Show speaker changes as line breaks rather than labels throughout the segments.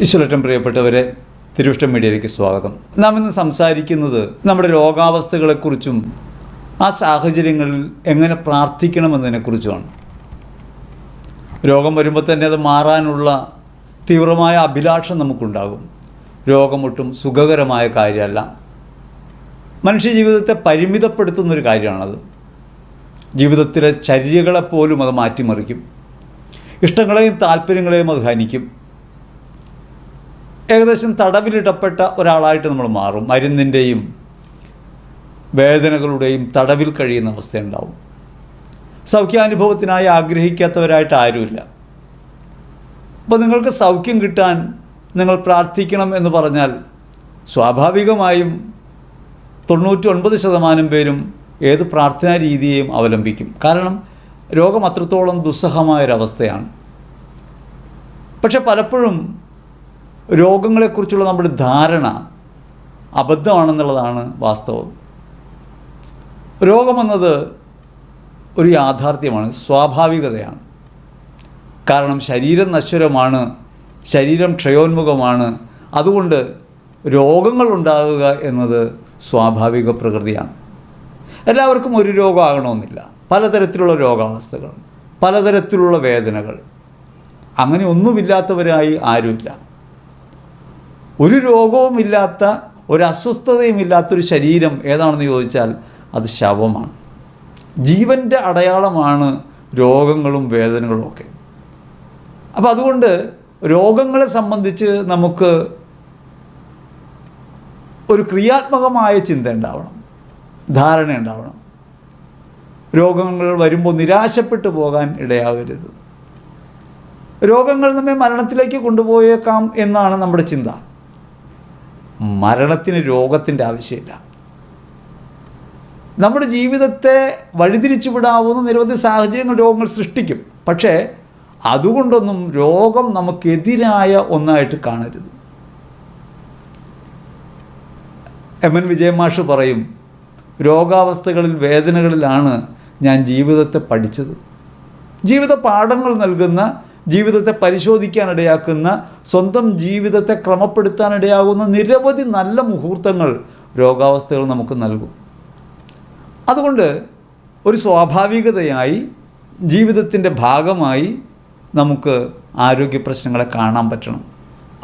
ഈശ്വരറ്റം പ്രിയപ്പെട്ടവരെ തിരുവിഷ്ടം മീഡിയയിലേക്ക് സ്വാഗതം. നാം ഇന്ന് സംസാരിക്കുന്നത് നമ്മുടെ രോഗാവസ്ഥകളെക്കുറിച്ചും ആ സാഹചര്യങ്ങളിൽ എങ്ങനെ പ്രാർത്ഥിക്കണമെന്നതിനെക്കുറിച്ചുമാണ്. രോഗം വരുമ്പോൾ തന്നെ അത് മാറാനുള്ള തീവ്രമായ അഭിലാഷം നമുക്കുണ്ടാകും. രോഗമൊട്ടും സുഖകരമായ കാര്യമല്ല. മനുഷ്യ ജീവിതത്തെ പരിമിതപ്പെടുത്തുന്നൊരു കാര്യമാണത്. ജീവിതത്തിലെ ചര്യകളെപ്പോലും അത് മാറ്റിമറിക്കും. ഇഷ്ടങ്ങളെയും താല്പര്യങ്ങളെയും അത് ഹനിക്കും. ഏകദേശം തടവിലിടപ്പെട്ട ഒരാളായിട്ട് നമ്മൾ മാറും. മരുന്നിന്റെയും വേദനകളുടെയും തടവിൽ കഴിയുന്ന അവസ്ഥയുണ്ടാവും. സൗഖ്യാനുഭവത്തിനായി ആഗ്രഹിക്കാത്തവരായിട്ട് ആരുമില്ല. അപ്പോൾ നിങ്ങൾക്ക് സൗഖ്യം കിട്ടാൻ നിങ്ങൾ പ്രാർത്ഥിക്കണം എന്ന് പറഞ്ഞാൽ സ്വാഭാവികമായും തൊണ്ണൂറ്റി ഒൻപത് ശതമാനം പേരും ഏത് പ്രാർത്ഥനാ രീതിയെയും അവലംബിക്കും. കാരണം രോഗം അത്രത്തോളം ദുസ്സഹമായൊരവസ്ഥയാണ്. പക്ഷെ പലപ്പോഴും രോഗങ്ങളെക്കുറിച്ചുള്ള നമ്മുടെ ധാരണ അബദ്ധമാണെന്നുള്ളതാണ് വാസ്തവം. രോഗമെന്നത് ഒരു യാഥാർത്ഥ്യമാണ് സ്വാഭാവികതയാണ്. കാരണം ശരീരം നശ്വരമാണ് ശരീരം ക്ഷയോന്മുഖമാണ്. അതുകൊണ്ട് രോഗങ്ങൾ ഉണ്ടാകുക എന്നത് സ്വാഭാവിക പ്രകൃതിയാണ്. എല്ലാവർക്കും ഒരു രോഗമാകണമെന്നില്ല പലതരത്തിലുള്ള രോഗാവസ്ഥകൾ പലതരത്തിലുള്ള വേദനകൾ. അങ്ങനെ ഒന്നുമില്ലാത്തവരായി ആരുമില്ല. ഒരു രോഗവുമില്ലാത്ത ഒരു അസ്വസ്ഥതയും ഇല്ലാത്തൊരു ശരീരം ഏതാണെന്ന് ചോദിച്ചാൽ അത് ശവമാണ്. ജീവന്റെ അടയാളമാണ് രോഗങ്ങളും വേദനകളും ഒക്കെ. അപ്പോൾ അതുകൊണ്ട് രോഗങ്ങളെ സംബന്ധിച്ച് നമുക്ക് ഒരു ക്രിയാത്മകമായ ചിന്ത ഉണ്ടാവണം ധാരണ ഉണ്ടാവണം. രോഗങ്ങൾ വരുമ്പോൾ നിരാശപ്പെട്ട് പോകാൻ ഇടയാകരുത്. രോഗങ്ങൾ നമ്മെ മരണത്തിലേക്ക് കൊണ്ടുപോയേക്കാം എന്നാണ് നമ്മുടെ ചിന്ത. മരണത്തിന് രോഗത്തിന്റെ ആവശ്യമില്ല. നമ്മുടെ ജീവിതത്തെ വഴിതിരിച്ചു വിടാവുന്ന നിരവധി സാഹചര്യങ്ങൾ രോഗങ്ങൾ സൃഷ്ടിക്കും. പക്ഷേ അതുകൊണ്ടൊന്നും രോഗം നമുക്കെതിരായ ഒന്നായിട്ട് കാണരുത്. എം എൻ വിജയമാഷ് പറയും രോഗാവസ്ഥകളിൽ വേദനകളിലാണ് ഞാൻ ജീവിതത്തെ പഠിച്ചത്. ജീവിത പാഠങ്ങൾ നൽകുന്ന ജീവിതത്തെ പരിശോധിക്കാനിടയാക്കുന്ന സ്വന്തം ജീവിതത്തെ ക്രമപ്പെടുത്താനിടയാകുന്ന നിരവധി നല്ല മുഹൂർത്തങ്ങൾ രോഗാവസ്ഥകൾ നമുക്ക് നൽകും. അതുകൊണ്ട് ഒരു സ്വാഭാവികതയായി ജീവിതത്തിന്റെ ഭാഗമായി നമുക്ക് ആരോഗ്യ പ്രശ്നങ്ങളെ കാണാൻ പറ്റണം.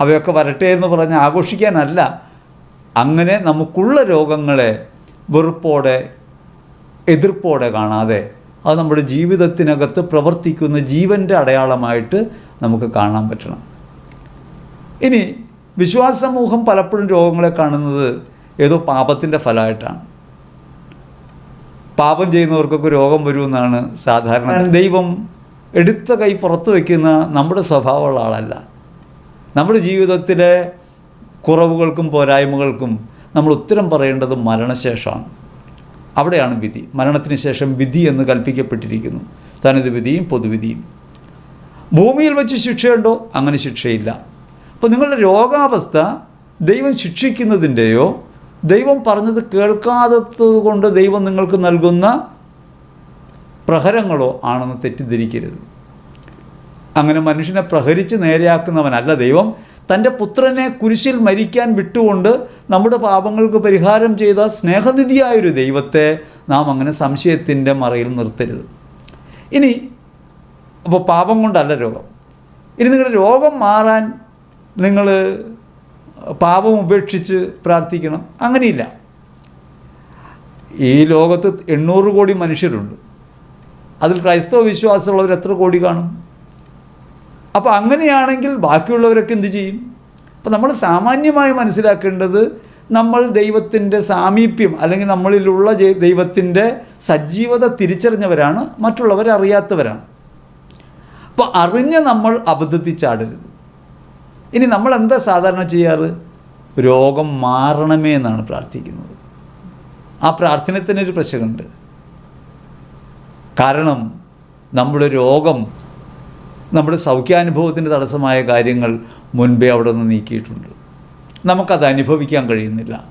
അവയൊക്കെ വരട്ടെ എന്ന് പറഞ്ഞ് ആഘോഷിക്കാനല്ല. അങ്ങനെ നമുക്കുള്ള രോഗങ്ങളെ വെറുപ്പോടെ എതിർപ്പോടെ കാണാതെ അത് നമ്മുടെ ജീവിതത്തിനകത്ത് പ്രവർത്തിക്കുന്ന ജീവന്റെ അടയാളമായിട്ട് നമുക്ക് കാണാൻ പറ്റണം. ഇനി വിശ്വാസ സമൂഹം പലപ്പോഴും രോഗങ്ങളെ കാണുന്നത് ഏതോ പാപത്തിന്റെ ഫലമായിട്ടാണ്. പാപം ചെയ്യുന്നവർക്കൊക്കെ രോഗം വരുമെന്നാണ് സാധാരണ ദൈവം എടുത്ത കൈ പുറത്ത് വയ്ക്കുന്ന നമ്മുടെ സ്വഭാവമുള്ള ആളല്ല. നമ്മുടെ ജീവിതത്തിലെ കുറവുകൾക്കും പോരായ്മകൾക്കും നമ്മൾ ഉത്തരം പറയേണ്ടത് മരണശേഷമാണ്. അവിടെയാണ് വിധി. മരണത്തിന് ശേഷം വിധി എന്ന് കൽപ്പിക്കപ്പെട്ടിരിക്കുന്നു. തനത് വിധിയും പൊതുവിധിയും. ഭൂമിയിൽ വെച്ച് ശിക്ഷയുണ്ടോ? അങ്ങനെ ശിക്ഷയില്ല. അപ്പോൾ നിങ്ങളുടെ രോഗാവസ്ഥ ദൈവം ശിക്ഷിക്കുന്നതിന്റെയോ ദൈവം പറഞ്ഞത് കേൾക്കാത്തത് കൊണ്ട് ദൈവം നിങ്ങൾക്ക് നൽകുന്ന പ്രഹരങ്ങളോ ആണെന്ന് തെറ്റിദ്ധരിക്കരുത്. അങ്ങനെ മനുഷ്യനെ പ്രഹരിച്ച് നേരെയാക്കുന്നവനല്ല ദൈവം. തന്റെ പുത്രനെ കുരിശിൽ മരിക്കാൻ വിട്ടുകൊണ്ട് നമ്മുടെ പാപങ്ങൾക്ക് പരിഹാരം ചെയ്ത സ്നേഹനിധിയായൊരു ദൈവത്തെ നാം അങ്ങനെ സംശയത്തിന്റെ മറയിൽ നിർത്തരുത്. ഇനി അപ്പോൾ പാപം കൊണ്ടല്ല രോഗം. ഇനി നിങ്ങളുടെ രോഗം മാറാൻ നിങ്ങൾ പാപം ഉപേക്ഷിച്ച് പ്രാർത്ഥിക്കണം. അങ്ങനെയില്ല. ഈ ലോകത്ത് എണ്ണൂറ് കോടി മനുഷ്യരുണ്ട്. അതിൽ ക്രൈസ്തവ വിശ്വാസമുള്ളവർ എത്ര കോടി കാണും? അപ്പോൾ അങ്ങനെയാണെങ്കിൽ ബാക്കിയുള്ളവരൊക്കെ എന്ത് ചെയ്യും? അപ്പോൾ നമ്മൾ സാമാന്യമായി മനസ്സിലാക്കേണ്ടത് നമ്മൾ ദൈവത്തിന്റെ സാമീപ്യം അല്ലെങ്കിൽ നമ്മളിലുള്ള ദൈവത്തിന്റെ സജീവത തിരിച്ചറിഞ്ഞവരാണ് മറ്റുള്ളവർ അറിയാത്തവരാണ്. അപ്പോൾ അറിഞ്ഞ് നമ്മൾ അബദ്ധത്തിൽ ചാടരുത്. ഇനി നമ്മൾ എന്താ സാധാരണ ചെയ്യാറ്? രോഗം മാറണമേ എന്നാണ് പ്രാർത്ഥിക്കുന്നത്. ആ പ്രാർത്ഥനത്തിന് ഒരു പ്രശ്നമുണ്ട്. കാരണം നമ്മുടെ രോഗം നമ്മുടെ സൗഖ്യാനുഭവത്തിന്റെ തടസ്സമായ കാര്യങ്ങൾ മുൻപേ അവിടെ നിന്ന് നീക്കിയിട്ടുണ്ട്. നമുക്കത് അനുഭവിക്കാൻ കഴിയുന്നില്ല.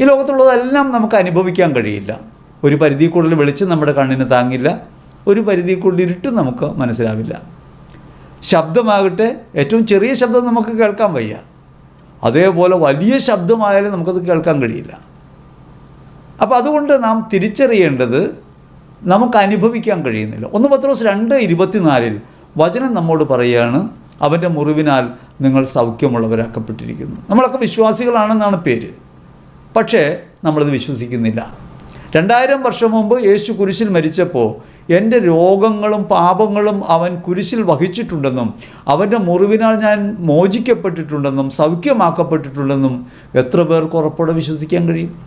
ഈ ലോകത്തുള്ളതെല്ലാം നമുക്ക് അനുഭവിക്കാൻ കഴിയില്ല. ഒരു പരിധി കൂടുതൽ വെളിച്ചം നമ്മുടെ കണ്ണിന് താങ്ങില്ല. ഒരു പരിധി കൂടുതൽ ഇരുട്ടും നമുക്ക് മനസ്സിലാവില്ല. ശബ്ദമാകട്ടെ ഏറ്റവും ചെറിയ ശബ്ദം നമുക്ക് കേൾക്കാൻ വയ്യ. അതേപോലെ വലിയ ശബ്ദമായാലും നമുക്കത് കേൾക്കാൻ കഴിയില്ല. അപ്പോൾ അതുകൊണ്ട് നാം തിരിച്ചറിയേണ്ടത് നമുക്ക് അനുഭവിക്കാൻ കഴിയുന്നില്ല. ഒന്ന് പത്രോസ് രണ്ട് ഇരുപത്തിനാലിൽ വചനം നമ്മോട് പറയുകയാണ് അവന്റെ മുറിവിനാൽ നിങ്ങൾ സൗഖ്യമുള്ളവരാക്കപ്പെട്ടിരിക്കുന്നു. നമ്മളൊക്കെ വിശ്വാസികളാണെന്നാണ് പേര്. പക്ഷേ നമ്മളത് വിശ്വസിക്കുന്നില്ല. രണ്ടായിരം വർഷം മുമ്പ് യേശു കുരിശിൽ മരിച്ചപ്പോൾ എന്റെ രോഗങ്ങളും പാപങ്ങളും അവൻ കുരിശിൽ വഹിച്ചിട്ടുണ്ടെന്നും അവന്റെ മുറിവിനാൽ ഞാൻ മോചിക്കപ്പെട്ടിട്ടുണ്ടെന്നും സൗഖ്യമാക്കപ്പെട്ടിട്ടുണ്ടെന്നും എത്ര പേർക്ക് ഉറപ്പോടെ വിശ്വസിക്കാൻ കഴിയും?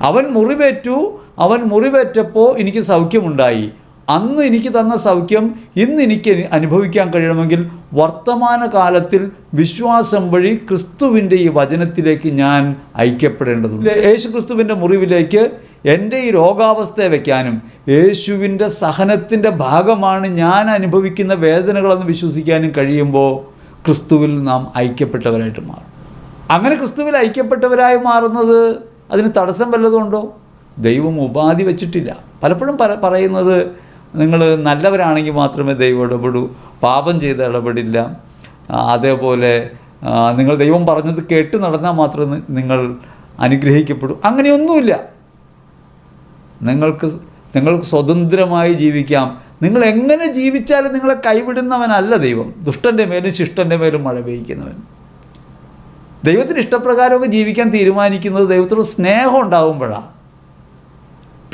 അവൻ മുറിവേറ്റു അവൻ മുറിവേറ്റപ്പോൾ എനിക്ക് സൗഖ്യമുണ്ടായി. അന്ന് എനിക്ക് തന്ന സൗഖ്യം ഇന്ന് എനിക്ക് അനുഭവിക്കാൻ കഴിയണമെങ്കിൽ വർത്തമാന കാലത്തിൽ വിശ്വാസം വഴി ക്രിസ്തുവിന്റെ ഈ വചനത്തിലേക്ക് ഞാൻ ഐക്യപ്പെടേണ്ടതുണ്ട്. യേശു ക്രിസ്തുവിന്റെ മുറിവിലേക്ക് എന്റെ ഈ രോഗാവസ്ഥയെ വയ്ക്കാനും യേശുവിന്റെ സഹനത്തിന്റെ ഭാഗമാണ് ഞാൻ അനുഭവിക്കുന്ന വേദനകളെന്ന് വിശ്വസിക്കാനും കഴിയുമ്പോൾ ക്രിസ്തുവിൽ നാം ഐക്യപ്പെട്ടവരായിട്ട് മാറും. അങ്ങനെ ക്രിസ്തുവിൽ ഐക്യപ്പെട്ടവരായി മാറുന്നത് അതിന് തടസ്സം വല്ലതുമുണ്ടോ ദൈവം ഉപാധി വെച്ചിട്ടില്ല. പലപ്പോഴും പല പറയുന്നത് നിങ്ങൾ നല്ലവരാണെങ്കിൽ മാത്രമേ ദൈവം ഇടപെടൂ. പാപം ചെയ്ത് ഇടപെടില്ല. അതേപോലെ നിങ്ങൾ ദൈവം പറഞ്ഞത് കേട്ട് നടന്നാൽ മാത്രമേ നിങ്ങൾ അനുഗ്രഹിക്കപ്പെടൂ. അങ്ങനെയൊന്നുമില്ല. നിങ്ങൾക്ക് നിങ്ങൾക്ക് സ്വതന്ത്രമായി ജീവിക്കാം. നിങ്ങൾ എങ്ങനെ ജീവിച്ചാലും നിങ്ങളെ കൈവിടുന്നവനല്ല ദൈവം. ദുഷ്ടന്റെ മേലും ശിഷ്ടന്റെ മേലും മഴ പെയ്യ്ക്കുന്നവൻ. ദൈവത്തിന് ഇഷ്ടപ്രകാരമൊക്കെ ജീവിക്കാൻ തീരുമാനിക്കുന്നത് ദൈവത്തോട് സ്നേഹം ഉണ്ടാകുമ്പോഴാണ്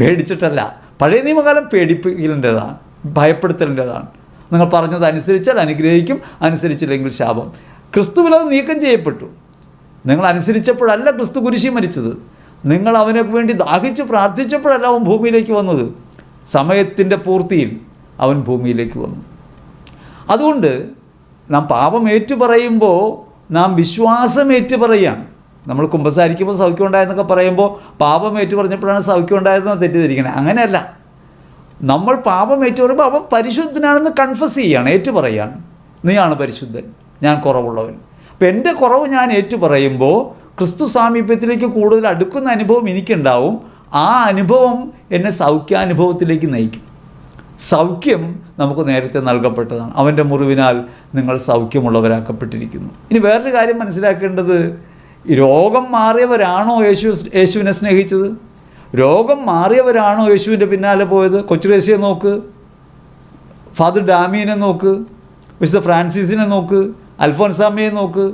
പേടിച്ചിട്ടല്ല. പഴയ നിയമകാലം പേടിപ്പിക്കലിന്റെതാണ് ഭയപ്പെടുത്തലിന്റെതാണ്. നിങ്ങൾ പറഞ്ഞത് അനുസരിച്ചാൽ അനുഗ്രഹിക്കും അനുസരിച്ചില്ലെങ്കിൽ ശാപം. ക്രിസ്തുവിൽ അത് നീക്കം ചെയ്യപ്പെട്ടു. നിങ്ങൾ അനുസരിച്ചപ്പോഴല്ല ക്രിസ്തു കുരിശി മരിച്ചത്. നിങ്ങൾ അവനെ വേണ്ടി ദാഹിച്ച് പ്രാർത്ഥിച്ചപ്പോഴല്ല അവൻ ഭൂമിയിലേക്ക് വന്നത്. സമയത്തിന്റെ പൂർത്തിയിൽ അവൻ ഭൂമിയിലേക്ക് വന്നു. അതുകൊണ്ട് നാം പാപം ഏറ്റു പറയുമ്പോൾ നാം വിശ്വാസം ഏറ്റു പറയുകയാണ് നമ്മൾ കുമ്പസാരിക്കുമ്പോൾ സൗഖ്യം ഉണ്ടായെന്നൊക്കെ പറയുമ്പോൾ പാപം ഏറ്റു പറഞ്ഞപ്പോഴാണ് സൗഖ്യം ഉണ്ടായതെന്ന് തെറ്റിദ്ധരിക്കണേ. അങ്ങനെയല്ല. നമ്മൾ പാപം ഏറ്റു പറയുമ്പോൾ അവൻ പരിശുദ്ധനാണെന്ന് കൺഫസ് ചെയ്യുകയാണ് ഏറ്റു പറയുകയാണ് നീയാണ് പരിശുദ്ധൻ. ഞാൻ കുറവുള്ളവൻ. അപ്പം എന്റെ കുറവ് ഞാൻ ഏറ്റു പറയുമ്പോൾ ക്രിസ്തു സാമീപ്യത്തിലേക്ക് കൂടുതൽ അടുക്കുന്ന അനുഭവം എനിക്കുണ്ടാവും. ആ അനുഭവം എന്നെ സൗഖ്യാനുഭവത്തിലേക്ക് നയിക്കും. സൗഖ്യം നമുക്ക് നേരത്തെ നൽകപ്പെട്ടതാണ്. അവന്റെ മുറിവിനാൽ നിങ്ങൾ സൗഖ്യമുള്ളവരാക്കപ്പെട്ടിരിക്കുന്നു. ഇനി വേറൊരു കാര്യം മനസ്സിലാക്കേണ്ടത് രോഗം മാറിയവരാണോ യേശു യേശുവിനെ സ്നേഹിച്ചത്? രോഗം മാറിയവരാണോ യേശുവിന്റെ പിന്നാലെ പോയത്? കൊച്ചുരേശിയെ നോക്ക്. ഫാദർ ഡാമീനെ നോക്ക്. വിശുദ്ധ ഫ്രാൻസിസിനെ നോക്ക്. അൽഫോൻസാമ്മയെ നോക്ക്.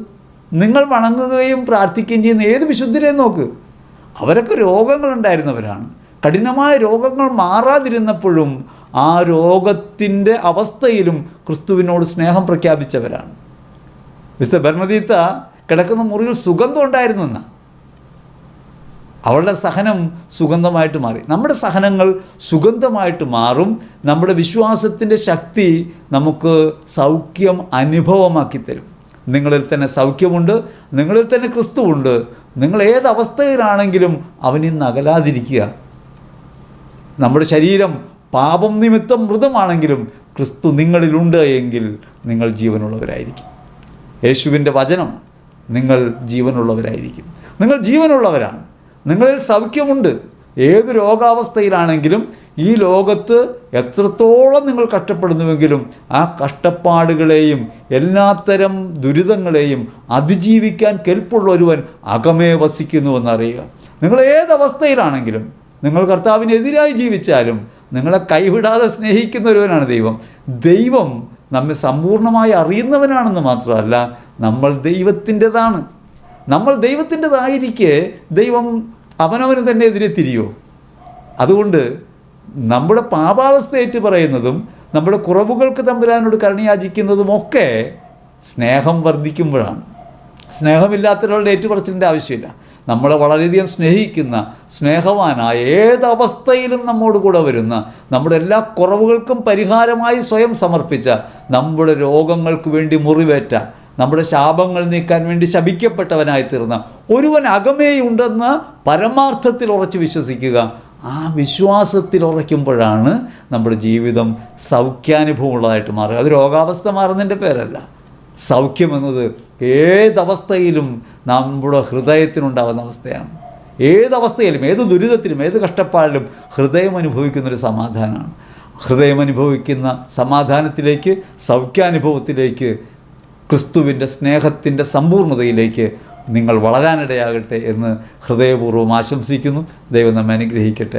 നിങ്ങൾ വണങ്ങുകയും പ്രാർത്ഥിക്കുകയും ചെയ്യുന്ന ഏത് വിശുദ്ധരെയും നോക്ക്? അവരൊക്കെ രോഗങ്ങളുണ്ടായിരുന്നവരാണ്. കഠിനമായ രോഗങ്ങൾ മാറാതിരുന്നപ്പോഴും ആ രോഗത്തിന്റെ അവസ്ഥയിലും ക്രിസ്തുവിനോട് സ്നേഹം പ്രഖ്യാപിച്ചവരാണ്. മിസ്റ്റർ ബർണദീത്ത കിടക്കുന്ന മുറിയിൽ സുഗന്ധം ഉണ്ടായിരുന്നു എന്ന്. അവളുടെ സഹനം സുഗന്ധമായിട്ട് മാറി. നമ്മുടെ സഹനങ്ങൾ സുഗന്ധമായിട്ട് മാറും. നമ്മുടെ വിശ്വാസത്തിന്റെ ശക്തി നമുക്ക് സൗഖ്യം അനുഭവമാക്കി തരും. നിങ്ങളിൽ തന്നെ സൗഖ്യമുണ്ട് നിങ്ങളിൽ തന്നെ ക്രിസ്തുവുണ്ട്. നിങ്ങൾ ഏത് അവസ്ഥയിലാണെങ്കിലും അവനിൽ നിന്ന് അകലാതിരിക്കുക. നമ്മുടെ ശരീരം പാപം നിമിത്തം മൃതമാണെങ്കിലും ക്രിസ്തു നിങ്ങളിലുണ്ട് എങ്കിൽ നിങ്ങൾ ജീവനുള്ളവരായിരിക്കും. യേശുവിന്റെ വചനം നിങ്ങൾ ജീവനുള്ളവരായിരിക്കും. നിങ്ങൾ ജീവനുള്ളവരാണ്. നിങ്ങളിൽ സൗഖ്യമുണ്ട്. ഏത് രോഗാവസ്ഥയിലാണെങ്കിലും ഈ ലോകത്ത് എത്രത്തോളം നിങ്ങൾ കഷ്ടപ്പെടുന്നുവെങ്കിലും ആ കഷ്ടപ്പാടുകളെയും എല്ലാത്തരം ദുരിതങ്ങളെയും അതിജീവിക്കാൻ കെൽപ്പുള്ള ഒരുവൻ അകമേ വസിക്കുന്നുവെന്നറിയുക. നിങ്ങൾ ഏതവസ്ഥയിലാണെങ്കിലും നിങ്ങൾ കർത്താവിനെതിരായി ജീവിച്ചാലും നിങ്ങളെ കൈവിടാതെ സ്നേഹിക്കുന്ന ഒരുവനാണ് ദൈവം. ദൈവം നമ്മെ സമ്പൂർണമായി അറിയുന്നവനാണെന്ന് മാത്രമല്ല നമ്മൾ ദൈവത്തിന്റെതാണ്. നമ്മൾ ദൈവത്തിന്റെതായിരിക്കെ ദൈവം അവനവന് തന്നെ എതിരെ തിരിയോ. അതുകൊണ്ട് നമ്മുടെ പാപാവസ്ഥ ഏറ്റു പറയുന്നതും നമ്മുടെ കുറവുകൾക്ക് തമ്പുരാനോട് കരുണയാചിക്കുന്നതുമൊക്കെ സ്നേഹം വർദ്ധിക്കുമ്പോഴാണ്. സ്നേഹമില്ലാത്തവരുടെ ഏറ്റുപറച്ചിലിന്റെ ആവശ്യമില്ല. നമ്മളെ വളരെയധികം സ്നേഹിക്കുന്ന സ്നേഹവാനായ ഏതവസ്ഥയിലും നമ്മോട് കൂടെ വരുന്ന നമ്മുടെ എല്ലാ കുറവുകൾക്കും പരിഹാരമായി സ്വയം സമർപ്പിച്ച നമ്മുടെ രോഗങ്ങൾക്ക് വേണ്ടി മുറിവേറ്റ നമ്മുടെ ശാപങ്ങൾ നീക്കാൻ വേണ്ടി ശപിക്കപ്പെട്ടവനായി തീർന്ന ഒരുവൻ അകമേയുണ്ടെന്ന് പരമാർത്ഥത്തിൽ ഉറച്ച് വിശ്വസിക്കുക ആ വിശ്വാസത്തിൽ ഉറയ്ക്കുമ്പോഴാണ് നമ്മുടെ ജീവിതം സൗഖ്യാനുഭവമുള്ളതായിട്ട് മാറുക. അത് രോഗാവസ്ഥ മാറുന്നതിന്റെ പേരല്ല. സൗഖ്യമെന്നത് ഏതവസ്ഥയിലും നമ്മുടെ ഹൃദയത്തിനുണ്ടാകുന്ന അവസ്ഥയാണ്. ഏതവസ്ഥയിലും ഏത് ദുരിതത്തിലും ഏത് കഷ്ടപ്പാടിലും ഹൃദയം അനുഭവിക്കുന്നൊരു സമാധാനമാണ്. ഹൃദയം അനുഭവിക്കുന്ന സമാധാനത്തിലേക്ക് സൗഖ്യാനുഭവത്തിലേക്ക് ക്രിസ്തുവിന്റെ സ്നേഹത്തിന്റെ സമ്പൂർണതയിലേക്ക് നിങ്ങൾ വളരാനിടയാകട്ടെ എന്ന് ഹൃദയപൂർവം ആശംസിക്കുന്നു. ദൈവം നമ്മെ അനുഗ്രഹിക്കട്ടെ.